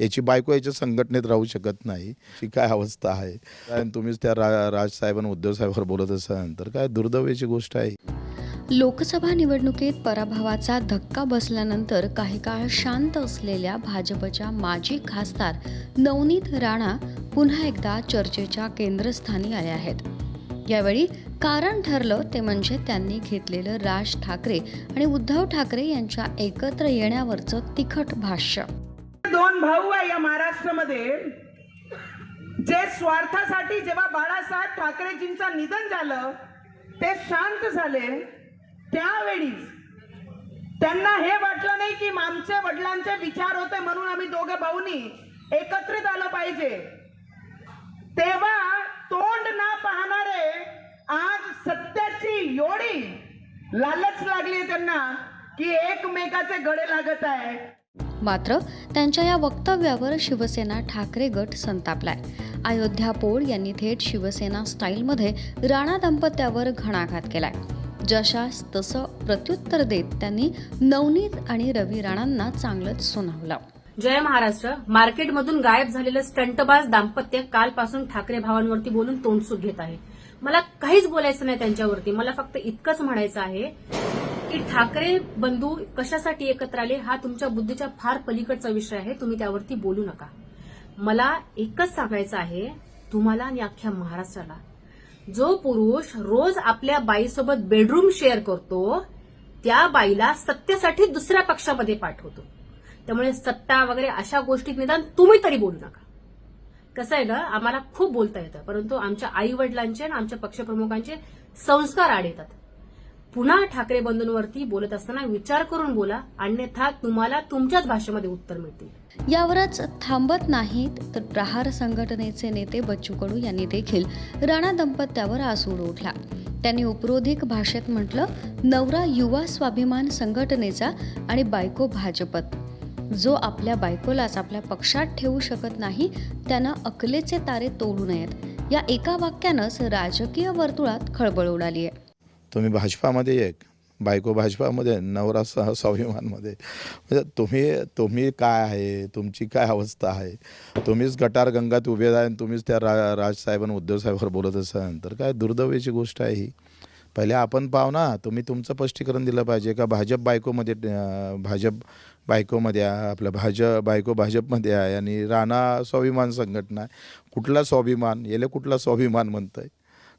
याची बायको याच्या संघटनेत राहू शकत नाही. ही काय अवस्था आहे? आणि तुम्हीच त्या रा राजसाहेबांना उद्धव साहेबांवर बोलत असाल तर काय दुर्दैवाची गोष्ट आहे? लोकसभा निवडणुकीत पराभवाचा धक्का बसल्यानंतर काही काळ शांत असलेल्या भाजपच्या माजी खासदार नवनीत राणा पुन्हा एकदा चर्चेच्या केंद्रस्थानी आले आहेत. यावेळी कारण ठरलं ते म्हणजे त्यांनी घेतलेलं राज ठाकरे आणि उद्धव ठाकरे यांच्या एकत्र येण्यावरचं तिखट भाष्य. दोन भाऊ आहे या महाराष्ट्रामध्ये. जे स्वार्थासाठी जेव्हा बाळासाहेब ठाकरेजींचं निधन झालं ते शांत झाले. त्यावेळीच त्यांना हे वाटलं नाही की आमच्या वडिलांचे विचार होते म्हणून आम्ही दोघे भाऊनी एकत्रित आलं पाहिजे. तेव्हा तोंड ना पाहणारे आज सत्याची एवढी लालच लागली त्यांना की एकमेकाचे गळे लागत आहे. मात्र त्यांच्या या वक्तव्यावर शिवसेना ठाकरे गट संतापलाय. अयोध्या पोळ यांनी थेट शिवसेना स्टाईलमध्ये राणा दाम्पत्यावर घणाघात केलाय. जशास तसं प्रत्युत्तर देत त्यांनी नवनीत आणि रवी राणांना चांगलंच सुनावलं. जय महाराष्ट्र. मार्केटमधून गायब झालेलं स्टंटबाज दाम्पत्य कालपासून ठाकरे भावांवरती बोलून तोंडसूक घेत आहे. मला काहीच बोलायचं नाही त्यांच्यावरती. मला फक्त इतकंच म्हणायचं आहे की ठाकरे बंधू कशासाठी एकत्र आले हा तुमच्या बुद्धीच्या फार पलीकडचा विषय आहे तुम्ही त्यावरती बोलू नका. मला एकच सांगायचं आहे तुम्हाला आणि अख्ख्या महाराष्ट्राला. जो पुरुष रोज आपल्या बाईसोबत बेडरूम शेअर करतो त्या बाईला सत्तेसाठी दुसऱ्या पक्षामध्ये पाठवतो. त्यामुळे सत्ता वगैरे अशा गोष्टीत निदान तुम्ही तरी बोलू नका. कसं आहे ना आम्हाला खूप बोलता येतं परंतु आमच्या आई वडिलांचे आणि आमच्या पक्षप्रमुखांचे संस्कार आड येतात. पुन्हा ठाकरे बंधूंवरती बोलत असताना विचार करून बोला. अन्यथा तुम्हाला तुमच्याच भाषेमध्ये उत्तर मिळतील. यावरच थांबत नाहीत तर प्रहार संघटनेचे नेते बच्चू कडू यांनी देखील राणा दंपत्यावर आसूड ओढला. त्यांनी उपरोधिक भाषेत म्हटलं नवरा युवा स्वाभिमान संघटनेचा आणि बायको भाजपत. जो आपल्या बायकोलाच आपल्या पक्षात ठेवू शकत नाही त्यानं अकलेचे तारे तोडू नयेत. या एका वाक्यानंच राजकीय वर्तुळात खळबळ उडाली आहे तुम्ही भाजपामध्ये एक बायको भाजपामध्ये नवरा सह स्वाभिमानमध्ये. म्हणजे तुम्ही तुम्ही काय आहे? तुमची काय अवस्था आहे? तुम्हीच गटार गंगात उभे आहे आणि तुम्हीच त्या रा राजसाहेबांना उद्धवसाहेबांवर बोलत असाल. तर काय दुर्दैवाची गोष्ट आहे ही. पहिले आपण पाहू ना तुम्ही तुमचं स्पष्टीकरण दिलं पाहिजे का भाजप बायकोमध्ये भाजप बायकोमध्ये आहे आपलं भाजप बायको भाजपमध्ये आहे आणि राणा स्वाभिमान संघटना आहे. कुठला स्वाभिमान? याला कुठला स्वाभिमान म्हणतं आहे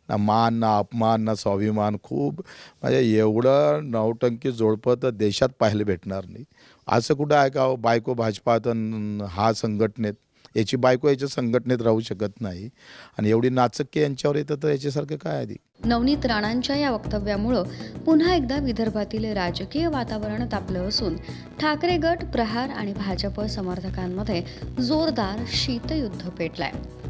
ना मान ना अपमान ना स्वाभिमान खूप. म्हणजे एवढं नवटंकी जोडपं तर देशात पाहायला भेटणार नाही. असं कुठं आहे का बायको भाजपात तर हा संघटनेत याची बायको याच्या संघटनेत राहू शकत नाही. आणि एवढी नाचक्की यांच्यावर येतं तर याच्यासारखं काय आधी नवनीत राणांच्या या वक्तव्यामुळं पुन्हा एकदा विदर्भातील राजकीय वातावरण तापलं असून ठाकरे गट प्रहार आणि भाजप समर्थकांमध्ये जोरदार शीतयुद्ध पेटलाय.